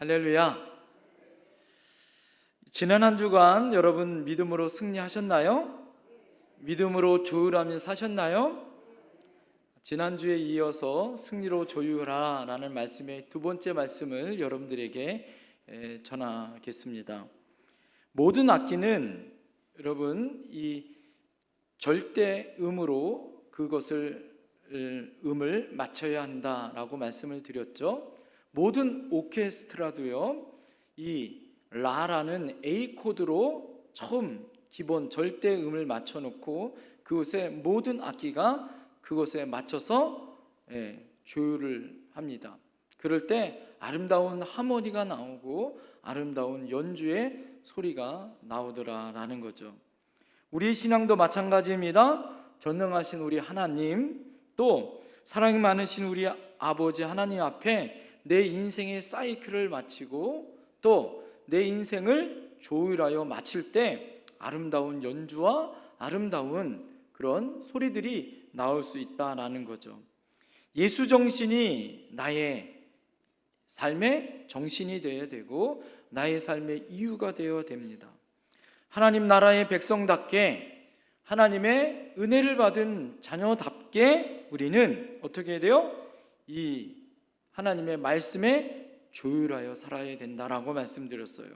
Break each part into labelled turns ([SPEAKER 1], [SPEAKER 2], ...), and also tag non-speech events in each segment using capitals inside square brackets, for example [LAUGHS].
[SPEAKER 1] 할렐루야. 지난 한 주간 여러분 믿음으로 승리하셨나요? 믿음으로 조율하며 사셨나요? 지난주에 이어서 승리로 조율하라는 말씀의 두 번째 말씀을 여러분들에게 에, 전하겠습니다. 모든 악기는 여러분 이 절대 음으로 그것을 을, 음을 맞춰야 한다라고 말씀을 드렸죠. 모든 오케스트라도요. 이 라라는 A 코드로 처음 기본 절대 음을 맞춰 놓고 그것에 모든 악기가 그것에 맞춰서 예, 조율을 합니다. 그럴 때 아름다운 하모니가 나오고 아름다운 연주의 소리가 나오더라라는 거죠. 우리 신앙도 마찬가지입니다. 전능하신 우리 하나님 또 사랑이 많으신 우리 아버지 하나님 앞에 내 인생의 사이클을 마치고 또 내 인생을 조율하여 마칠 때 아름다운 연주와 아름다운 그런 소리들이 나올 수 있다라는 거죠. 예수 정신이 나의 삶의 정신이 되어야 되고 나의 삶의 이유가 되어야 됩니다. 하나님 나라의 백성답게 하나님의 은혜를 받은 자녀답게 우리는 어떻게 해야 돼요? 이 하나님의 말씀에 조율하여 살아야 된다라고 말씀드렸어요.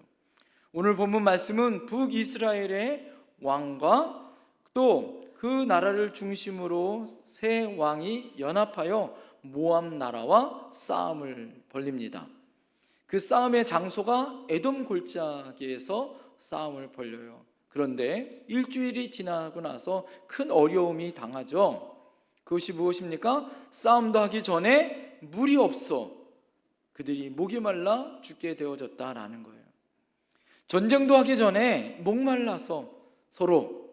[SPEAKER 1] 오늘 본문 말씀은 북이스라엘의 왕과 또 그 나라를 중심으로 세 왕이 연합하여 모압 나라와 싸움을 벌립니다. 그 싸움의 장소가 에돔 골짜기에서 싸움을 벌려요. 그런데 일주일이 지나고 나서 큰 어려움이 당하죠. 그것이 무엇입니까? 싸움도 하기 전에 물이 없어 그들이 목이 말라 죽게 되어졌다라는 거예요. 전쟁도 하기 전에 목말라서 서로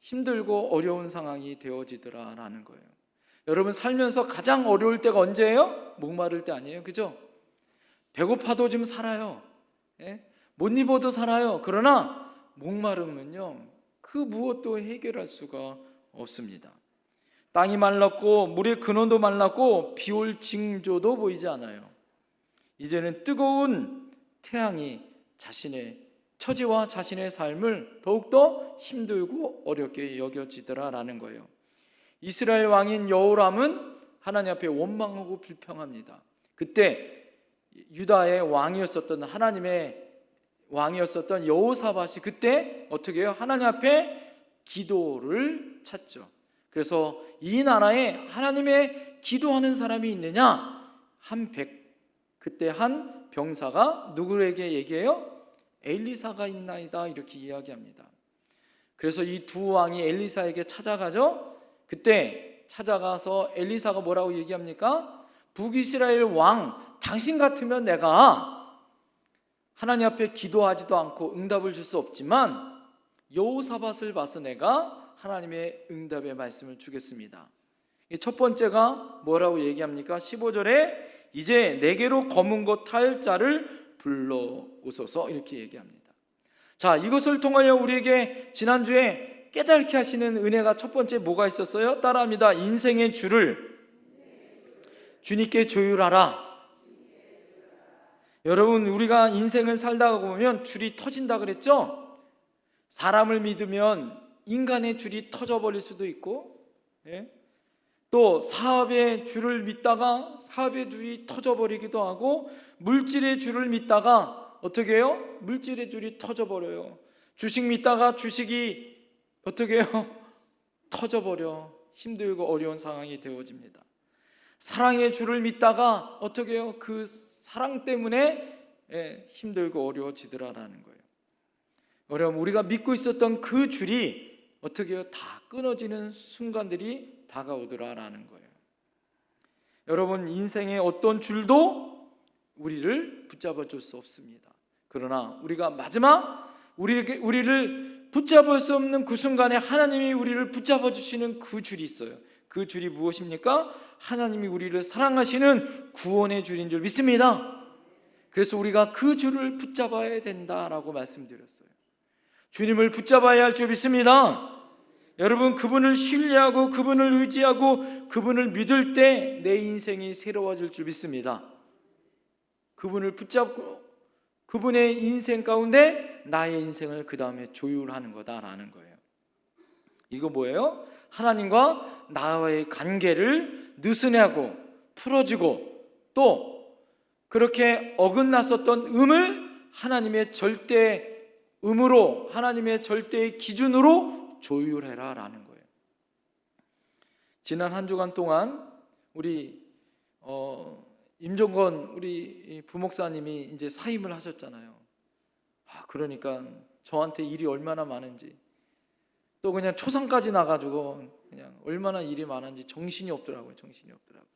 [SPEAKER 1] 힘들고 어려운 상황이 되어지더라라는 거예요. 여러분 살면서 가장 어려울 때가 언제예요? 목마를 때 아니에요, 그죠? 배고파도 좀 살아요. 예? 못 입어도 살아요. 그러나 목마름은요, 그 무엇도 해결할 수가 없습니다. 땅이 말랐고 물의 근원도 말랐고 비올 징조도 보이지 않아요. 이제는 뜨거운 태양이 자신의 처지와 자신의 삶을 더욱더 힘들고 어렵게 여겨지더라라는 거예요. 이스라엘 왕인 여호람은 하나님 앞에 원망하고 불평합니다. 그때 유다의 왕이었었던 하나님의 왕이었었던 여호사밧이 그때 어떻게 해요? 하나님 앞에 기도를 찾죠. 그래서 이 나라에 하나님의 기도하는 사람이 있느냐? 한 백, 그때 한 병사가 누구에게 얘기해요? 엘리사가 있나이다 이렇게 이야기합니다. 그래서 이 두 왕이 엘리사에게 찾아가죠. 그때 찾아가서 엘리사가 뭐라고 얘기합니까? 북이스라엘 왕 당신 같으면 내가 하나님 앞에 기도하지도 않고 응답을 줄 수 없지만 여호사밧을 봐서 내가 하나님의 응답의 말씀을 주겠습니다. 첫 번째가 뭐라고 얘기합니까? 15절에 이제 내게로 검은 것 탈 자를 불러 오소서 이렇게 얘기합니다. 자, 이것을 통하여 우리에게 지난주에 깨닫게 하시는 은혜가 첫 번째 뭐가 있었어요? 따라합니다. 인생의 줄을 주님께 조율하라. 여러분, 우리가 인생을 살다가 보면 줄이 터진다 그랬죠? 사람을 믿으면 인간의 줄이 터져버릴 수도 있고, 예? 또 사업의 줄을 믿다가 사업의 줄이 터져버리기도 하고 물질의 줄을 믿다가 어떻게 해요? 물질의 줄이 터져버려요. 주식 믿다가 주식이 어떻게 해요? [LAUGHS] 터져버려 힘들고 어려운 상황이 되어집니다. 사랑의 줄을 믿다가 어떻게 해요? 그 사랑 때문에 예, 힘들고 어려워지더라라는 거예요. 여러분 우리가 믿고 있었던 그 줄이 어떻게 해요? 다 끊어지는 순간들이 다가오더라라는 거예요. 여러분 인생의 어떤 줄도 우리를 붙잡아 줄 수 없습니다. 그러나 우리가 마지막 우리에게 우리를 붙잡을 수 없는 그 순간에 하나님이 우리를 붙잡아 주시는 그 줄이 있어요. 그 줄이 무엇입니까? 하나님이 우리를 사랑하시는 구원의 줄인 줄 믿습니다. 그래서 우리가 그 줄을 붙잡아야 된다라고 말씀드렸어요. 주님을 붙잡아야 할 줄 믿습니다. 여러분 그분을 신뢰하고 그분을 의지하고 그분을 믿을 때 내 인생이 새로워질 줄 믿습니다. 그분을 붙잡고 그분의 인생 가운데 나의 인생을 그 다음에 조율하는 거다라는 거예요. 이거 뭐예요? 하나님과 나와의 관계를 느슨하고 풀어주고 또 그렇게 어긋났었던 음을 하나님의 절대 음으로 하나님의 절대의 기준으로 조율해라 라는 거예요. 지난 한 주간 동안 우리 어, 임종건 우리 부목사님이 이제 사임을 하셨잖아요. 아, 그러니까 저한테 일이 얼마나 많은지 또 그냥 초상까지 나가지고 그냥 얼마나 일이 많은지 정신이 없더라고요. 정신이 없더라고요.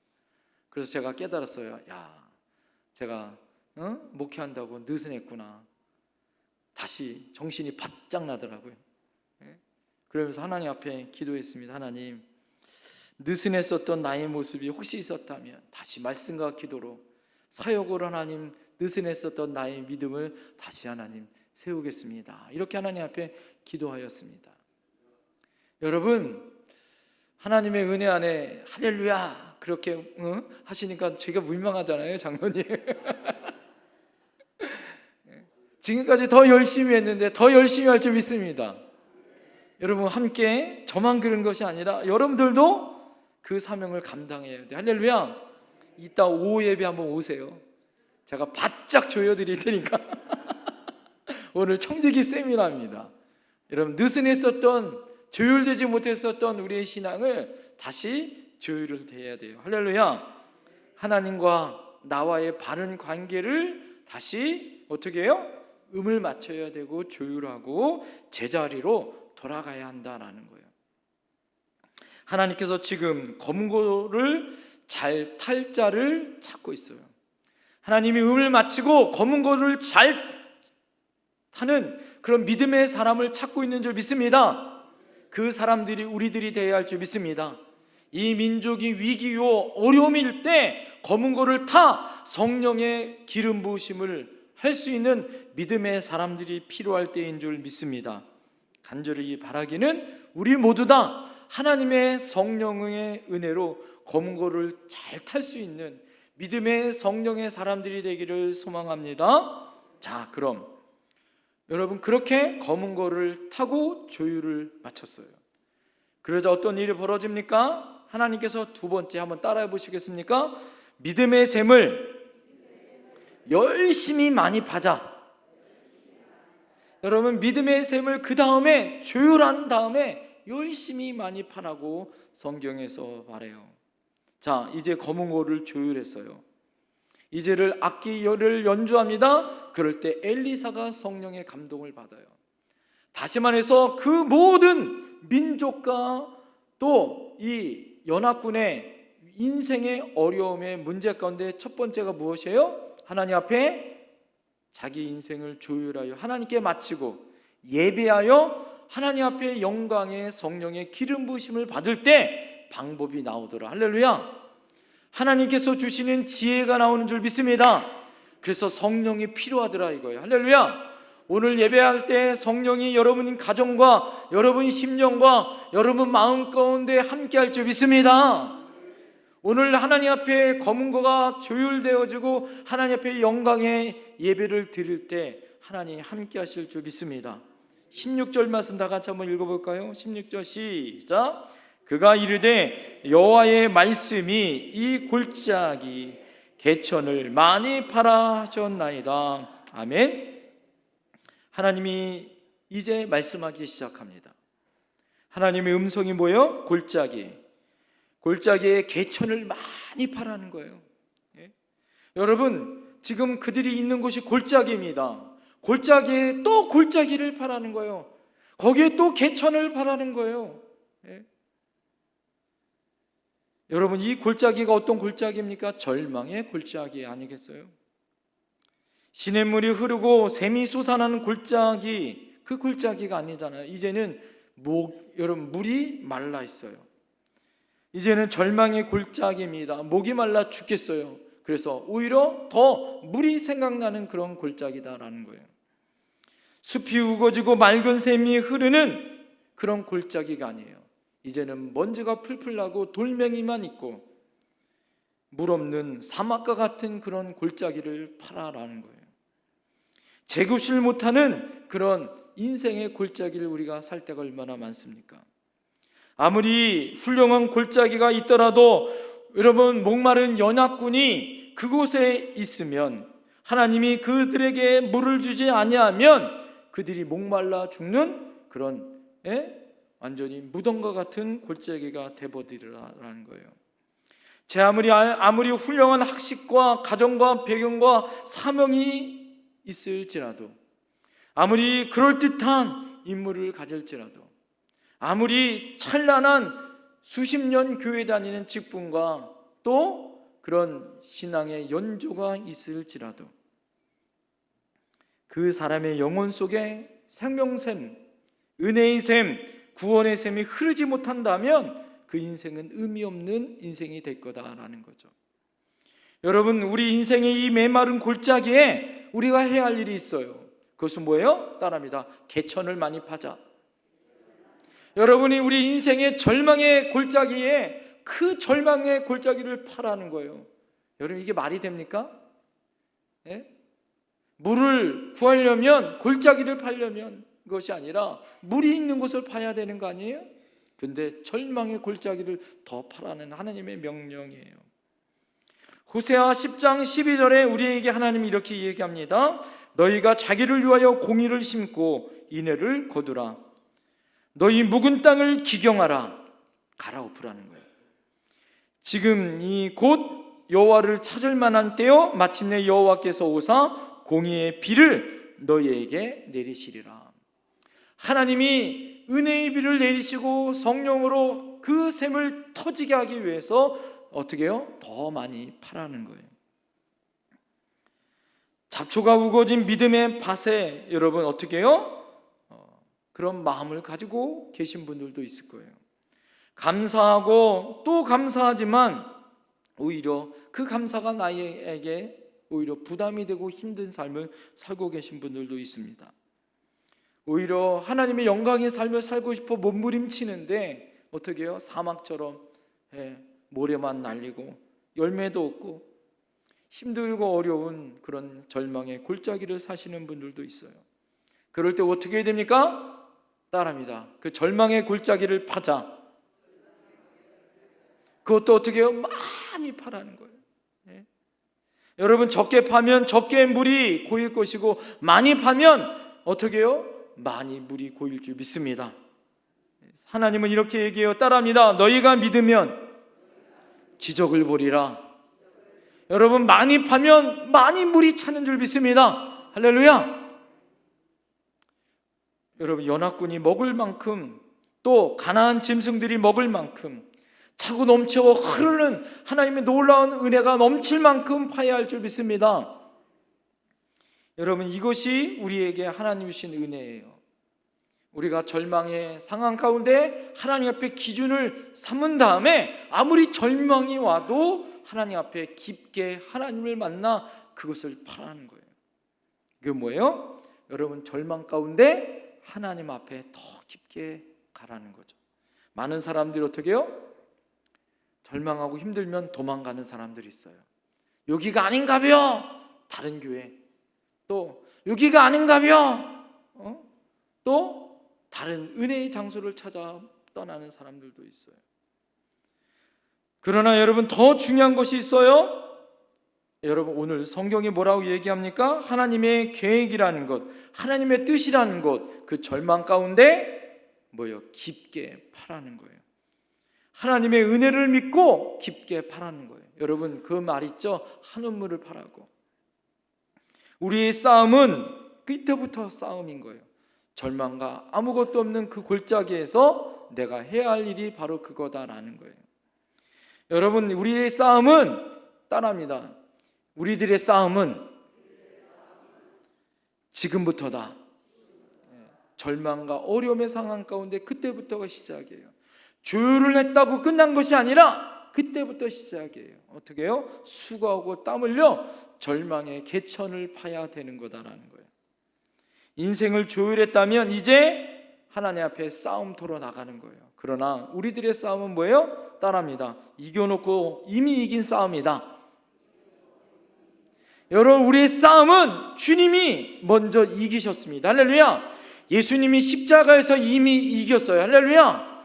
[SPEAKER 1] 그래서 제가 깨달았어요. 야, 제가 어? 목회한다고 느슨했구나. 다시 정신이 바짝 나더라고요. 예? 그러면서 하나님 앞에 기도했습니다. 하나님, 느슨했었던 나의 모습이 혹시 있었다면 다시 말씀과 기도로 사역으로 하나님 느슨했었던 나의 믿음을 다시 하나님 세우겠습니다. 이렇게 하나님 앞에 기도하였습니다. 여러분 하나님의 은혜 안에 할렐루야 그렇게 응? 하시니까 제가 민망하잖아요, 장로님. [LAUGHS] 지금까지 더 열심히 했는데 더 열심히 할 줄 믿습니다. 여러분 함께 저만 그런 것이 아니라 여러분들도 그 사명을 감당해야 돼. 할렐루야. 이따 오후 예배 한번 오세요. 제가 바짝 조여 드릴 테니까. [LAUGHS] 오늘 청지기 세미나입니다. 여러분 느슨했었던 조율되지 못했었던 우리의 신앙을 다시 조율을 해야 돼요. 할렐루야. 하나님과 나와의 바른 관계를 다시 어떻게 해요? 음을 맞춰야 되고 조율하고 제자리로 돌아가야 한다라는 거예요. 하나님께서 지금 검고를 잘 탈 자를 찾고 있어요. 하나님이 음을 맞추고 검은 고를 잘 타는 그런 믿음의 사람을 찾고 있는 줄 믿습니다. 그 사람들이 우리들이 되어야 할 줄 믿습니다. 이 민족이 위기요 어려움일 때 검은 고를 타 성령의 기름 부으심을 할 수 있는 믿음의 사람들이 필요할 때인 줄 믿습니다. 간절히 바라기는 우리 모두 다 하나님의 성령의 은혜로 검은 고를 잘 탈 수 있는 믿음의 성령의 사람들이 되기를 소망합니다. 자, 그럼 여러분 그렇게 검은 고를 타고 조율을 마쳤어요. 그러자 어떤 일이 벌어집니까? 하나님께서 두 번째 한번 따라해 보시겠습니까? 믿음의 샘을 열심히 많이 파자. 여러분 믿음의 샘을 그 다음에 조율한 다음에 열심히 많이 파라고 성경에서 말해요. 자, 이제 검은 고를 조율했어요. 이제를 악기를 연주합니다. 그럴 때 엘리사가 성령의 감동을 받아요. 다시 말해서 그 모든 민족과 또 이 연합군의 인생의 어려움의 문제 가운데 첫 번째가 무엇이에요? 하나님 앞에 자기 인생을 조율하여 하나님께 마치고 예배하여 하나님 앞에 영광의 성령의 기름 부으심을 받을 때 방법이 나오더라. 할렐루야. 하나님께서 주시는 지혜가 나오는 줄 믿습니다. 그래서 성령이 필요하더라 이거예요. 할렐루야. 오늘 예배할 때 성령이 여러분 가정과 여러분 심령과 여러분 마음 가운데 함께 할 줄 믿습니다. 오늘 하나님 앞에 검은 거가 조율되어지고 하나님 앞에 영광의 예배를 드릴 때 하나님 함께 하실 줄 믿습니다. 16절 말씀 다 같이 한번 읽어볼까요? 16절 시작. 그가 이르되 여호와의 말씀이 이 골짜기 개천을 많이 팔아 하셨나이다. 아멘. 하나님이 이제 말씀하기 시작합니다. 하나님의 음성이 뭐요? 골짜기. 골짜기에 개천을 많이 파라는 거예요. 예? 여러분, 지금 그들이 있는 곳이 골짜기입니다. 골짜기에 또 골짜기를 파라는 거예요. 거기에 또 개천을 파라는 거예요. 예? 여러분, 이 골짜기가 어떤 골짜기입니까? 절망의 골짜기 아니겠어요? 시냇물이 흐르고 샘이 솟아나는 골짜기, 그 골짜기가 아니잖아요. 이제는 목, 여러분, 물이 말라 있어요. 이제는 절망의 골짜기입니다. 목이 말라 죽겠어요. 그래서 오히려 더 물이 생각나는 그런 골짜기다라는 거예요. 숲이 우거지고 맑은 샘이 흐르는 그런 골짜기가 아니에요. 이제는 먼지가 풀풀 나고 돌멩이만 있고 물 없는 사막과 같은 그런 골짜기를 파라라는 거예요. 재구실 못하는 그런 인생의 골짜기를 우리가 살 때가 얼마나 많습니까? 아무리 훌륭한 골짜기가 있더라도 여러분 목마른 연합군이 그곳에 있으면 하나님이 그들에게 물을 주지 아니하면 그들이 목말라 죽는 그런 예? 완전히 무덤과 같은 골짜기가 되버리라는 거예요. 제 아무리 아무리 훌륭한 학식과 가정과 배경과 사명이 있을지라도 아무리 그럴듯한 인물을 가질지라도 아무리 찬란한 수십 년 교회 다니는 직분과 또 그런 신앙의 연조가 있을지라도 그 사람의 영혼 속에 생명샘, 은혜의 샘, 구원의 샘이 흐르지 못한다면 그 인생은 의미 없는 인생이 될 거다라는 거죠. 여러분, 우리 인생의 이 메마른 골짜기에 우리가 해야 할 일이 있어요. 그것은 뭐예요? 따라합니다. 개천을 많이 파자. 여러분이 우리 인생의 절망의 골짜기에 그 절망의 골짜기를 파라는 거예요. 여러분 이게 말이 됩니까? 예? 물을 구하려면 골짜기를 파려면 그것이 아니라 물이 있는 곳을 파야 되는 거 아니에요? 근데 절망의 골짜기를 더 파라는 하나님의 명령이에요. 호세아 10장 12절에 우리에게 하나님이 이렇게 얘기합니다. 너희가 자기를 위하여 공의를 심고 인애를 거두라. 너희 묵은 땅을 기경하라. 갈아엎으라는 거예요. 지금 이 곧 여호와를 찾을 만한 때요 마침내 여호와께서 오사 공의의 비를 너희에게 내리시리라. 하나님이 은혜의 비를 내리시고 성령으로 그 샘을 터지게 하기 위해서 어떻게 해요? 더 많이 파라는 거예요. 잡초가 우거진 믿음의 밭에 여러분 어떻게 해요? 어, 그런 마음을 가지고 계신 분들도 있을 거예요. 감사하고 또 감사하지만 오히려 그 감사가 나에게 오히려 부담이 되고 힘든 삶을 살고 계신 분들도 있습니다. 오히려 하나님의 영광의 삶을 살고 싶어 몸부림치는데 어떻게 해요? 사막처럼 예, 모래만 날리고 열매도 없고 힘들고 어려운 그런 절망의 골짜기를 사시는 분들도 있어요. 그럴 때 어떻게 해야 됩니까? 따라합니다. 그 절망의 골짜기를 파자. 그것도 어떻게 해요? 많이 파라는 거예요. 예? 여러분 적게 파면 적게 물이 고일 것이고 많이 파면 어떻게 해요? 많이 물이 고일 줄 믿습니다. 하나님은 이렇게 얘기해요. 따라합니다. 너희가 믿으면 기적을 보리라. 여러분 많이 파면 많이 물이 차는 줄 믿습니다. 할렐루야. 여러분 연합군이 먹을 만큼 또 가나안 짐승들이 먹을 만큼 차고 넘쳐 흐르는 하나님의 놀라운 은혜가 넘칠 만큼 파야 할 줄 믿습니다. 여러분 이것이 우리에게 하나님 주신 은혜예요. 우리가 절망의 상황 가운데 하나님 앞에 기준을 삼은 다음에 아무리 절망이 와도 하나님 앞에 깊게 하나님을 만나 그것을 바라는 거예요. 그게 뭐예요? 여러분 절망 가운데 하나님 앞에 더 깊게 가라는 거죠. 많은 사람들이 어떻게 해요? 절망하고 힘들면 도망가는 사람들이 있어요. 여기가 아닌가벼. 다른 교회. 또 여기가 아닌가벼. 어? 또 다른 은혜의 장소를 찾아 떠나는 사람들도 있어요. 그러나 여러분 더 중요한 것이 있어요. 여러분 오늘 성경이 뭐라고 얘기합니까? 하나님의 계획이라는 것, 하나님의 뜻이라는 것, 그 절망 가운데 뭐요? 깊게 파라는 거예요. 하나님의 은혜를 믿고 깊게 파라는 거예요. 여러분 그 말 있죠? 한우물을 파라고. 우리의 싸움은 끝부터 싸움인 거예요. 절망과 아무것도 없는 그 골짜기에서 내가 해야 할 일이 바로 그거다라는 거예요. 여러분 우리의 싸움은 따라합니다. 우리들의 싸움은 지금부터다. 절망과 어려움의 상황 가운데 그때부터가 시작이에요. 조율을 했다고 끝난 것이 아니라 그때부터 시작이에요. 어떻게 해요? 수고하고 땀 흘려 절망의 개천을 파야 되는 거다라는 거예요. 인생을 조율했다면 이제 하나님 앞에 싸움터로 나가는 거예요. 그러나 우리들의 싸움은 뭐예요? 따라합니다. 이겨놓고 이미 이긴 싸움이다. 여러분 우리의 싸움은 주님이 먼저 이기셨습니다. 할렐루야. 예수님이 십자가에서 이미 이겼어요. 할렐루야.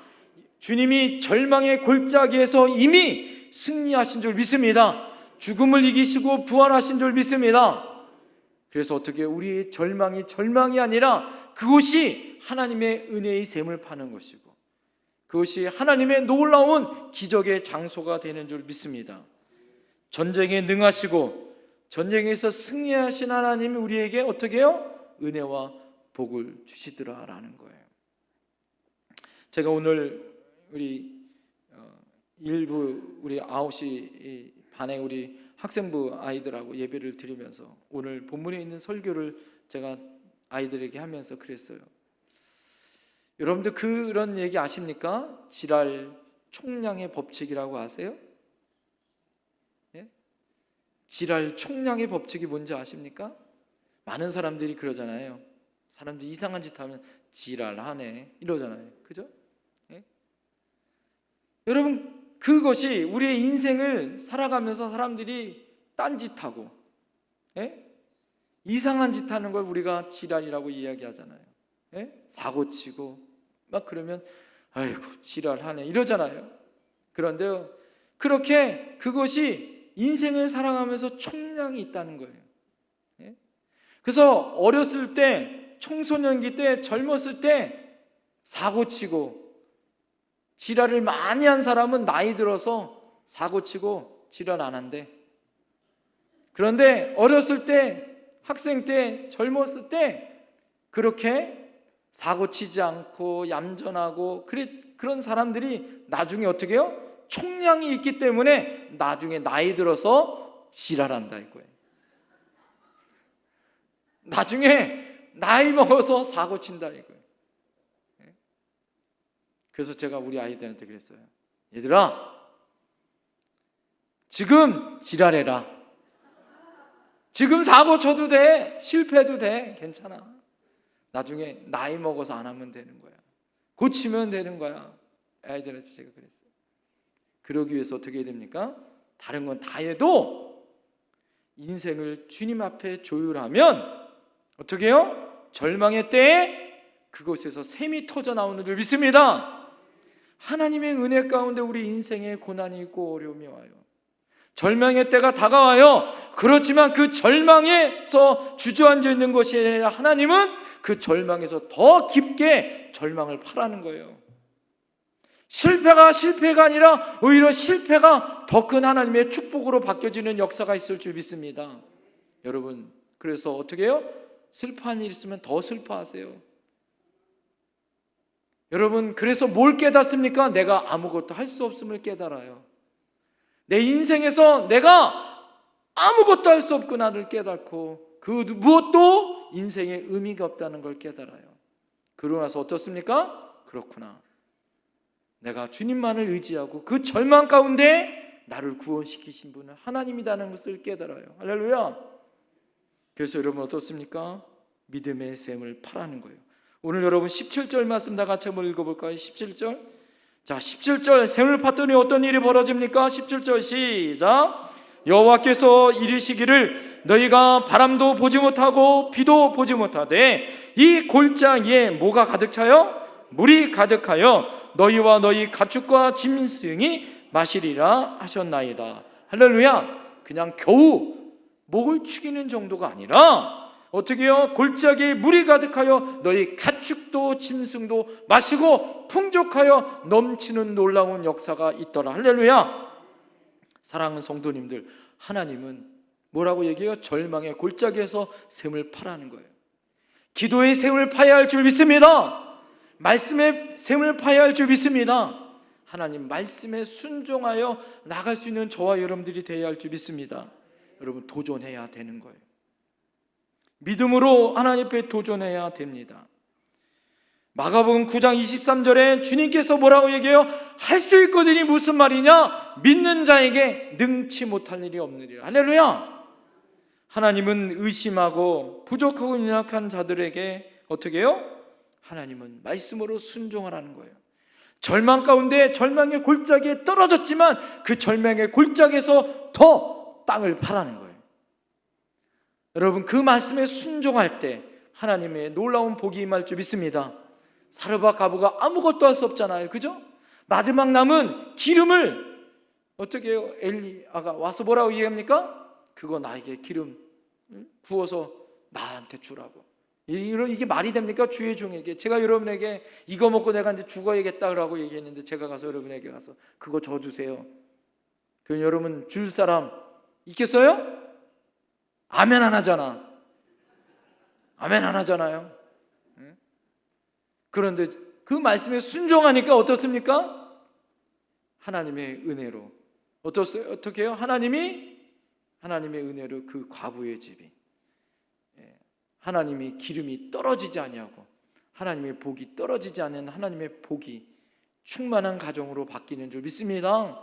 [SPEAKER 1] 주님이 절망의 골짜기에서 이미 승리하신 줄 믿습니다. 죽음을 이기시고 부활하신 줄 믿습니다. 그래서 어떻게 우리의 절망이 절망이 아니라 그것이 하나님의 은혜의 샘을 파는 것이고 그것이 하나님의 놀라운 기적의 장소가 되는 줄 믿습니다. 전쟁에 능하시고 전쟁에서 승리하신 하나님이 우리에게 어떻게 해요? 은혜와 복을 주시더라라는 거예요. 제가 오늘 우리 어, 일부 우리 9시 반에 우리 학생부 아이들하고 예배를 드리면서 오늘 본문에 있는 설교를 제가 아이들에게 하면서 그랬어요. 여러분들 그런 얘기 아십니까? 지랄 총량의 법칙이라고 아세요? 예? 지랄 총량의 법칙이 뭔지 아십니까? 많은 사람들이 그러잖아요. 사람들이 이상한 짓 하면 지랄하네 이러잖아요. 그죠? 예? 여러분 그것이 우리의 인생을 살아가면서 사람들이 딴짓하고 예? 이상한 짓 하는 걸 우리가 지랄이라고 이야기하잖아요. 예? 사고 치고 막 그러면 아이고 지랄하네 이러잖아요. 그런데 그렇게 그것이 인생을 살아가면서 총량이 있다는 거예요. 예? 그래서 어렸을 때 청소년기 때 젊었을 때 사고 치고 지랄을 많이 한 사람은 나이 들어서 사고 치고 지랄 안 한대. 그런데 어렸을 때 학생 때 젊었을 때 그렇게 사고 치지 않고 얌전하고 그런 사람들이 나중에 어떻게 해요? 총량이 있기 때문에 나중에 나이 들어서 지랄한다 이거예요. 나중에 나이 먹어서 사고 친다 이거예요. 예? 그래서 제가 우리 아이들한테 그랬어요. 얘들아, 지금 지랄해라. 지금 사고 쳐도 돼. 실패해도 돼. 괜찮아. 나중에 나이 먹어서 안 하면 되는 거야. 고치면 되는 거야. 아이들한테 제가 그랬어요. 그러기 위해서 어떻게 해야 됩니까? 다른 건 다 해도 인생을 주님 앞에 조율하면 어떻게 해요? 절망의 때에 그곳에서 샘이 터져 나오는 줄 믿습니다. 하나님의 은혜 가운데 우리 인생에 고난이 있고 어려움이 와요. 절망의 때가 다가와요. 그렇지만 그 절망에서 주저앉아 있는 것이 아니라 하나님은 그 절망에서 더 깊게 절망을 파라는 거예요. 실패가 실패가 아니라 오히려 실패가 더 큰 하나님의 축복으로 바뀌어지는 역사가 있을 줄 믿습니다. 여러분, 그래서 어떻게 해요? 슬퍼한 일 있으면 더 슬퍼하세요. 여러분, 그래서 뭘 깨닫습니까? 내가 아무것도 할 수 없음을 깨달아요. 내 인생에서 내가 아무것도 할 수 없구나를 깨닫고 그 무엇도 인생에 의미가 없다는 걸 깨달아요. 그러고 나서 어떻습니까? 그렇구나. 내가 주님만을 의지하고 그 절망 가운데 나를 구원시키신 분은 하나님이라는 것을 깨달아요. 할렐루야. 그래서 여러분 어떻습니까? 믿음의 샘을 파라는 거예요. 오늘 여러분 17절 말씀 다 같이 한번 읽어볼까요? 17절. 자, 17절 샘을 팠더니 어떤 일이 벌어집니까? 17절 시작. 여호와께서 이르시기를 너희가 바람도 보지 못하고 비도 보지 못하되 이 골짜기에 뭐가 가득 차요? 물이 가득하여 너희와 너희 가축과 짐승이 마시리라 하셨나이다. 할렐루야. 그냥 겨우 목을 축이는 정도가 아니라 어떻게요? 골짜기에 물이 가득하여 너희 가축도 짐승도 마시고 풍족하여 넘치는 놀라운 역사가 있더라. 할렐루야. 사랑하는 성도님들, 하나님은 뭐라고 얘기해요? 절망의 골짜기에서 샘을 파라는 거예요. 기도의 샘을 파야 할 줄 믿습니다. 말씀의 샘을 파야 할 줄 믿습니다. 하나님 말씀에 순종하여 나갈 수 있는 저와 여러분들이 되어야 할 줄 믿습니다. 여러분 도전해야 되는 거예요. 믿음으로 하나님 앞에 도전해야 됩니다. 마가복음 9장 23절에 주님께서 뭐라고 얘기해요? 할 수 있거든이 무슨 말이냐? 믿는 자에게 능치 못할 일이 없느니라. 할렐루야. 하나님은 의심하고 부족하고 연약한 자들에게 어떻게 해요? 하나님은 말씀으로 순종하라는 거예요. 절망 가운데 절망의 골짜기에 떨어졌지만 그 절망의 골짜기에서 더 땅을 파라는 거예요. 여러분 그 말씀에 순종할 때 하나님의 놀라운 복이 임할 줄 믿습니다. 사르바 가부가 아무것도 할 수 없잖아요. 그죠? 마지막 남은 기름을 어떻게 해요? 엘리아가 와서 뭐라고 얘기합니까? 그거 나에게 기름 부어서 나한테 주라고. 이게 말이 됩니까? 주의 종에게 제가 여러분에게 이거 먹고 내가 이제 죽어야겠다라고 얘기했는데 제가 가서 여러분에게 가서 그거 줘 주세요. 그 여러분 줄 사람 있겠어요? 아멘 안 하잖아. 아멘 안 하잖아요. 응? 그런데 그 말씀에 순종하니까 어떻습니까? 하나님의 은혜로? 어떻게 해요? 하나님이 하나님의 은혜로 그 과부의 집이 예, 하나님이 기름이 떨어지지 아니하고 하나님의 복이 떨어지지 않는 하나님의 복이 충만한 가정으로 바뀌는 줄 믿습니다.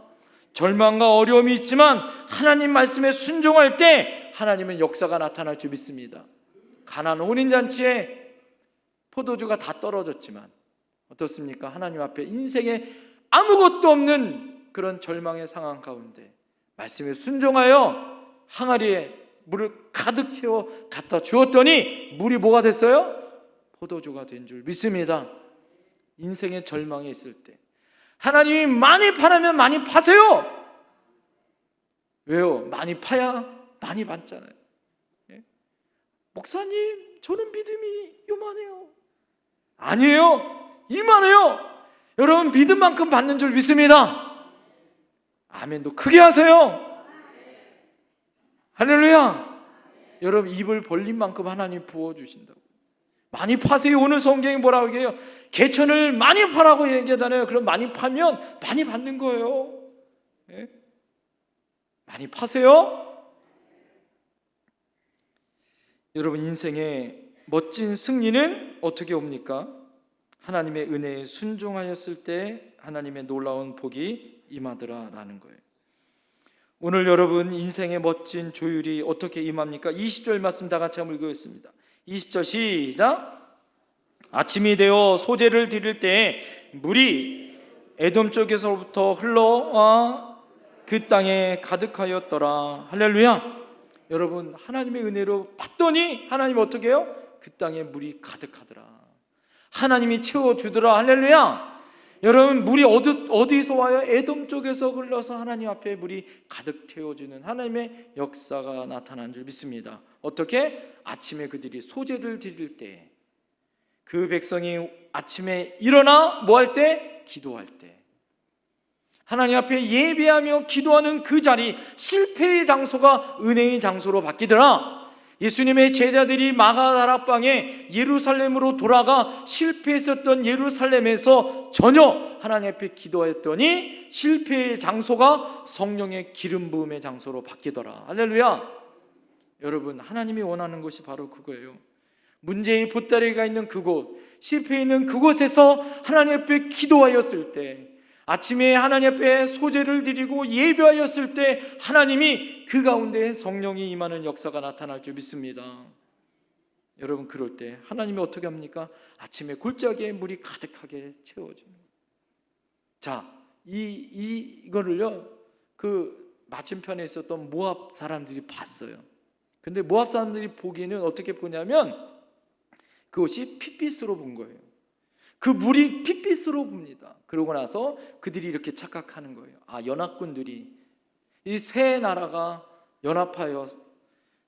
[SPEAKER 1] 절망과 어려움이 있지만 하나님 말씀에 순종할 때 하나님은 역사가 나타날 줄 믿습니다. 가난 혼인 잔치에 포도주가 다 떨어졌지만 어떻습니까? 하나님 앞에 인생에 아무것도 없는 그런 절망의 상황 가운데 말씀에 순종하여 항아리에 물을 가득 채워 갖다 주었더니 물이 뭐가 됐어요? 포도주가 된 줄 믿습니다. 인생의 절망에 있을 때 하나님이 많이 파라면 많이 파세요. 왜요? 많이 파야 많이 받잖아요. 예? 목사님, 저는 믿음이 요만해요. 아니에요. 이만해요. 여러분 믿음만큼 받는 줄 믿습니다. 아멘도 크게 하세요. 할렐루야. 여러분 입을 벌린 만큼 하나님 부어 주신다고. 많이 파세요. 오늘 성경이 뭐라고 얘기해요? 개천을 많이 파라고 얘기하잖아요. 그럼 많이 파면 많이 받는 거예요. 예? 많이 파세요. 여러분 인생의 멋진 승리는 어떻게 옵니까? 하나님의 은혜에 순종하였을 때 하나님의 놀라운 복이 임하더라라는 거예요. 오늘 여러분 인생의 멋진 조율이 어떻게 임합니까? 20절 말씀 다 같이 한번 읽겠습니다. 20절 시작. 아침이 되어 소재를 드릴 때 물이 에돔 쪽에서부터 흘러와 그 땅에 가득하였더라. 할렐루야. 여러분 하나님의 은혜로 봤더니 하나님 어떻게 해요? 그 땅에 물이 가득하더라. 하나님이 채워 주더라. 할렐루야. 여러분 물이 어디, 어디서 와요? 에돔 쪽에서 흘러서 하나님 앞에 물이 가득 채워주는 하나님의 역사가 나타난 줄 믿습니다. 어떻게? 아침에 그들이 소재를 드릴 때 그 백성이 아침에 일어나 뭐 할 때? 기도할 때 하나님 앞에 예배하며 기도하는 그 자리 실패의 장소가 은혜의 장소로 바뀌더라. 예수님의 제자들이 마가다락방에 예루살렘으로 돌아가 실패했었던 예루살렘에서 전혀 하나님 앞에 기도했더니 실패의 장소가 성령의 기름 부음의 장소로 바뀌더라. 할렐루야. 여러분, 하나님이 원하는 것이 바로 그거예요. 문제의 보따리가 있는 그곳, 실패 있는 그곳에서 하나님 앞에 기도하였을 때 아침에 하나님 앞에 소재를 드리고 예배하였을 때 하나님이 그 가운데 성령이 임하는 역사가 나타날 줄 믿습니다. 여러분 그럴 때 하나님이 어떻게 합니까? 아침에 골짜기에 물이 가득하게 채워줍니다. 자, 이, 이 이거를요 그 맞은편에 있었던 모압 사람들이 봤어요. 근데 모압 사람들이 보기는 어떻게 보냐면 그것이 핏빛으로 본 거예요. 그 물이 핏빛으로 봅니다. 그러고 나서 그들이 이렇게 착각하는 거예요. 아, 연합군들이 이 세 나라가 연합하여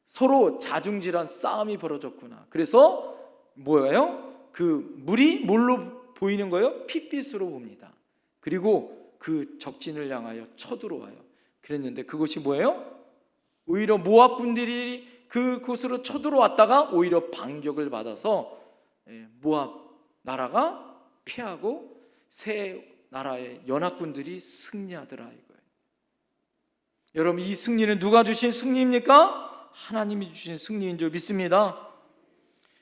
[SPEAKER 1] 서로 자중질한 싸움이 벌어졌구나. 그래서 뭐예요? 그 물이 뭘로 보이는 거예요? 핏빛으로 봅니다. 그리고 그 적진을 향하여 쳐들어와요. 그랬는데 그것이 뭐예요? 오히려 모압 군들이 그곳으로 쳐들어왔다가 오히려 반격을 받아서 예, 모압 나라가 피하고 새 나라의 연합군들이 승리하더라 이거예요. 여러분 이 승리는 누가 주신 승리입니까? 하나님이 주신 승리인 줄 믿습니다.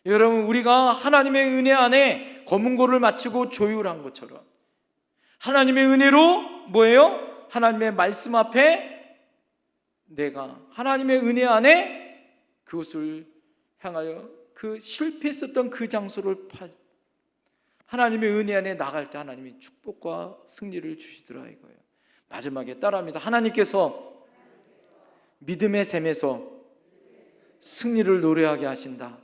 [SPEAKER 1] 여러분 우리가 하나님의 은혜 안에 검은고를 마치고 조율한 것처럼 하나님의 은혜로 뭐예요? 하나님의 말씀 앞에 내가 하나님의 은혜 안에 그것을 향하여 그 실패했었던 그 장소를 파, 하나님의 은혜 안에 나갈 때 하나님이 축복과 승리를 주시더라 이거예요. 마지막에 따라합니다. 하나님께서 믿음의 샘에서 승리를 노래하게 하신다.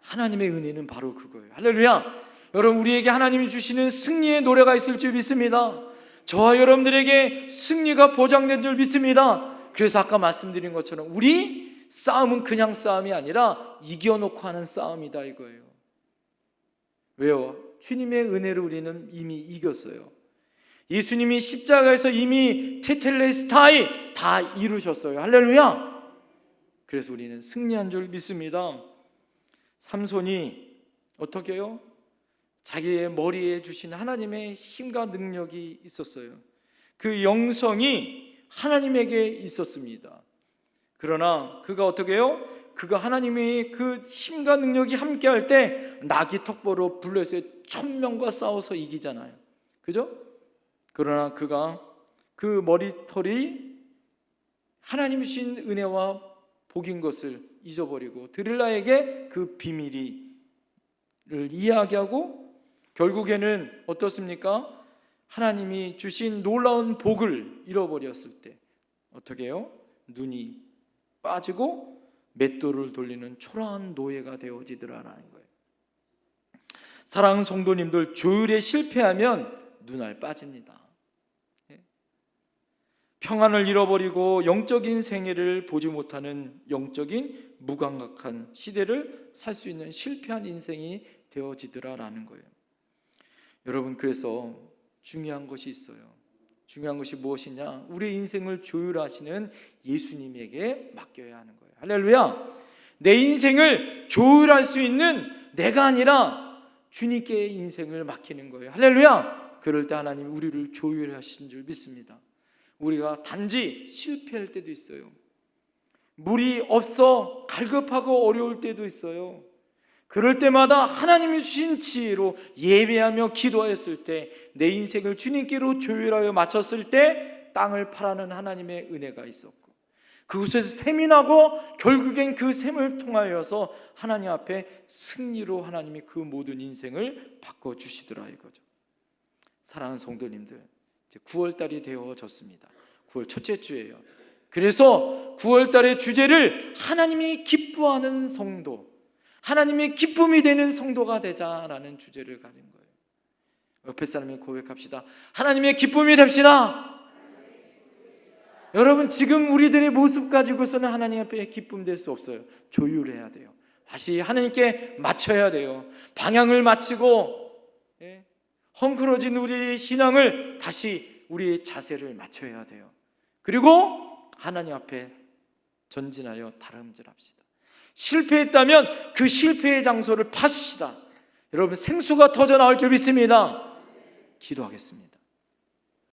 [SPEAKER 1] 하나님의 은혜는 바로 그거예요. 할렐루야. 여러분 우리에게 하나님이 주시는 승리의 노래가 있을 줄 믿습니다. 저와 여러분들에게 승리가 보장된 줄 믿습니다. 그래서 아까 말씀드린 것처럼 우리 싸움은 그냥 싸움이 아니라 이겨놓고 하는 싸움이다 이거예요. 왜요? 주님의 은혜로 우리는 이미 이겼어요. 예수님이 십자가에서 이미 테텔레스타이 다 이루셨어요. 할렐루야. 그래서 우리는 승리한 줄 믿습니다. 삼손이 어떻게 해요? 자기의 머리에 주신 하나님의 힘과 능력이 있었어요. 그 영성이 하나님에게 있었습니다. 그러나 그가 어떻게 해요? 그가 하나님의 그 힘과 능력이 함께 할 때 나귀 턱보로 블레셋 천명과 싸워서 이기잖아요. 그죠? 그러나 그가 그 머리털이 하나님 주신 은혜와 복인 것을 잊어버리고 드릴라에게 그 비밀을 이야기하고 결국에는 어떻습니까? 하나님이 주신 놀라운 복을 잃어버렸을 때 어떻게 해요? 눈이 빠지고 맷돌을 돌리는 초라한 노예가 되어지더라라는 거예요. 사랑하는 성도님들 조율에 실패하면 눈알 빠집니다. 예? 평안을 잃어버리고 영적인 생애를 보지 못하는 영적인 무감각한 시대를 살 수 있는 실패한 인생이 되어지더라라는 거예요. 여러분 그래서 중요한 것이 있어요. 중요한 것이 무엇이냐? 우리 인생을 조율하시는 예수님에게 맡겨야 하는 거예요. 할렐루야. 내 인생을 조율할 수 있는 내가 아니라 주님께 인생을 맡기는 거예요. 할렐루야. 그럴 때 하나님 우리를 조율하신 줄 믿습니다. 우리가 단지 실패할 때도 있어요. 물이 없어 갈급하고 어려울 때도 있어요. 그럴 때마다 하나님이 주신 지혜로 예배하며 기도하였을 때 내 인생을 주님께로 조율하여 마쳤을 때 땅을 파라는 하나님의 은혜가 있었고 그곳에서 샘이 나고 결국엔 그 샘을 통하여서 하나님 앞에 승리로 하나님이 그 모든 인생을 바꿔 주시더라 이거죠. 사랑하는 성도님들, 이제 9월 달이 되어졌습니다. 9월 첫째 주예요. 그래서 9월 달의 주제를 하나님이 기뻐하는 성도 하나님의 기쁨이 되는 성도가 되자라는 주제를 가진 거예요. 옆에 사람이 고백합시다. 하나님의 기쁨이 됩시다. 여러분 지금 우리들의 모습 가지고서는 하나님 앞에 기쁨 될 수 없어요. 조율해야 돼요. 다시 하나님께 맞춰야 돼요. 방향을 맞추고 예, 헝클어진 우리의 신앙을 다시 우리의 자세를 맞춰야 돼요. 그리고 하나님 앞에 전진하여 다름질합시다. 실패했다면 그 실패의 장소를 파십시다. 여러분 생수가 터져 나올 줄 믿습니다. 기도하겠습니다.